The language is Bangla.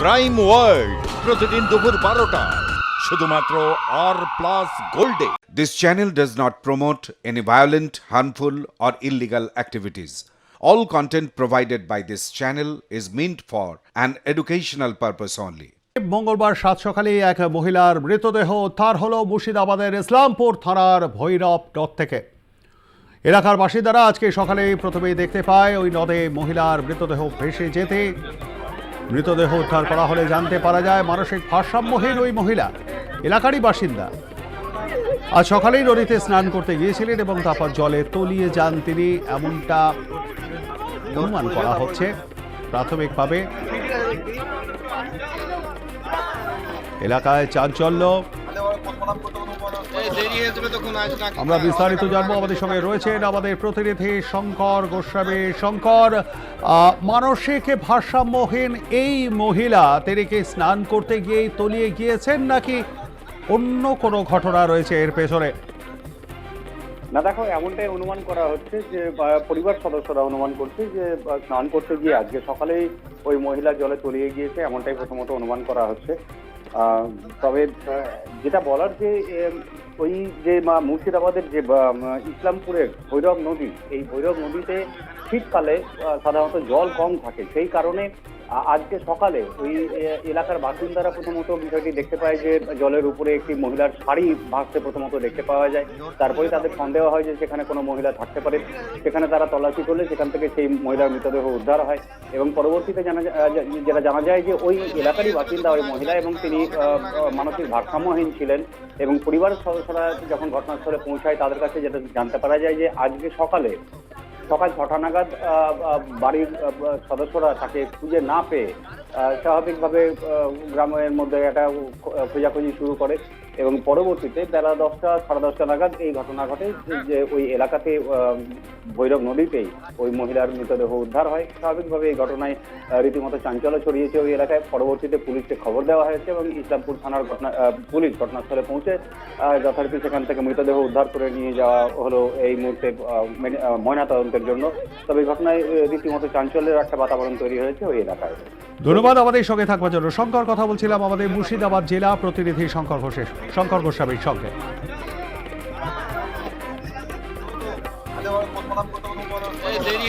ক্রাইম ওয়ার্ল্ড প্রতিদিন দুপুর বারোটা। শুধুমাত্র R plus গোল্ডে this channel does not promote any violent harmful or illegal activities all content provided by this channel is meant for an educational purpose only মঙ্গলবার সাত সকালে এক মহিলার মৃতদেহ উদ্ধার হল মুর্শিদাবাদের ইসলামপুর থানার ভৈরব নদ থেকে। এলাকার বাসিন্দারা আজকে সকালে প্রথমেই দেখতে পায় ওই নদে মহিলার মৃতদেহ ভেসে যেতে মৃতদেহ উদ্ধার করা হলে জানতে পারা যায় মানসিক ভারসাম্যহীন ওই মহিলা। এলাকারই বাসিন্দা। আজ সকালেই নদীতে স্নান করতে গিয়েছিলেন এবং তারপর জলে তলিয়ে যান তিনি। এমনটা অনুমান করা হচ্ছে প্রাথমিকভাবে। এলাকায় চাঞ্চল্য। আমরা বিস্তারিত জানব, আমাদের সঙ্গে রয়েছেন আমাদের প্রতিনিধি শঙ্কর গোস্বামী। শঙ্কর মানসিক ভারসাম্যহীন এই মহিলা, তিনি কি স্নান করতে গিয়ে তলিয়ে গিয়েছেন নাকি অন্য কোনো ঘটনা রয়েছে এর পেছনে? না, দেখো, এমনটাই অনুমান করা হচ্ছে যে পরিবার সদস্যরা অনুমান করছে যে স্নান করতে গিয়ে আজকে সকালেই ওই মহিলা জলে তলিয়ে গিয়েছে, এমনটাই প্রথমত অনুমান করা হচ্ছে। তবে যেটা বলার যে ওই যে মা- মুর্শিদাবাদের যে ইসলামপুরের ভৈরব নদী, এই ভৈরব নদীতে শীতকালে সাধারণত জল কম থাকে। সেই কারণে আজকে সকালে ওই এলাকার বাসিন্দারা প্রথমত বিষয়টি দেখতে পায় যে, জলের উপরে একটি মহিলার শাড়ি ভাসতে প্রথমত দেখতে পাওয়া যায়। তারপরে তাদের সন্দেহ হয় যে, সেখানে কোনো মহিলা থাকতে পারে। সেখানে তারা তল্লাশি করলে সেখান থেকে সেই মহিলার মৃতদেহ উদ্ধার হয়। এবং পরবর্তীতে জানা যেটা জানা যায় যে, ওই এলাকারই বাসিন্দা, ওই মহিলা এবং তিনি মানসিক ভারসাম্যহীন ছিলেন এবং পরিবারের সদস্যরা যখন ঘটনাস্থলে পৌঁছায়, তাদের কাছে যেটা জানতে পারা যায় যে, আজকে সকালে সকাল ছটা নাগাদ বাড়ির সদস্যরা তাকে খুঁজে না পেয়ে স্বাভাবিকভাবে গ্রামের মধ্যে একটা খোঁজাখুঁজি শুরু করে। এবং পরবর্তীতে বেলা দশটা, সাড়ে দশটা নাগাদ এই ঘটনা ঘটে যে- ওই এলাকাতে ভৈরব নদীতেই ওই মহিলার মৃতদেহ উদ্ধার হয়। স্বাভাবিকভাবে এই ঘটনায় রীতিমতো চাঞ্চল্য ছড়িয়েছে ওই এলাকায়। পরবর্তীতে পুলিশকে খবর দেওয়া হয়েছে এবং ইসলামপুর থানার ঘটনা পুলিশ ঘটনাস্থলে পৌঁছে যথারীতি সেখান থেকে মৃতদেহ উদ্ধার করে নিয়ে যাওয়া হলো এই মুহূর্তে ময়নাতদন্তের জন্য। তবে ঘটনায় রীতিমতো চাঞ্চল্যের একটা বাতাবরণ তৈরি হয়েছে ওই এলাকায়। ধন্যবাদ আমাদের সঙ্গে থাকবার জন্য। শঙ্কর, কথা বলছিলাম আমাদের মুর্শিদাবাদ জেলা প্রতিনিধি শঙ্কর ঘোষের শঙ্কর গোস্বামীর সঙ্গে দেরি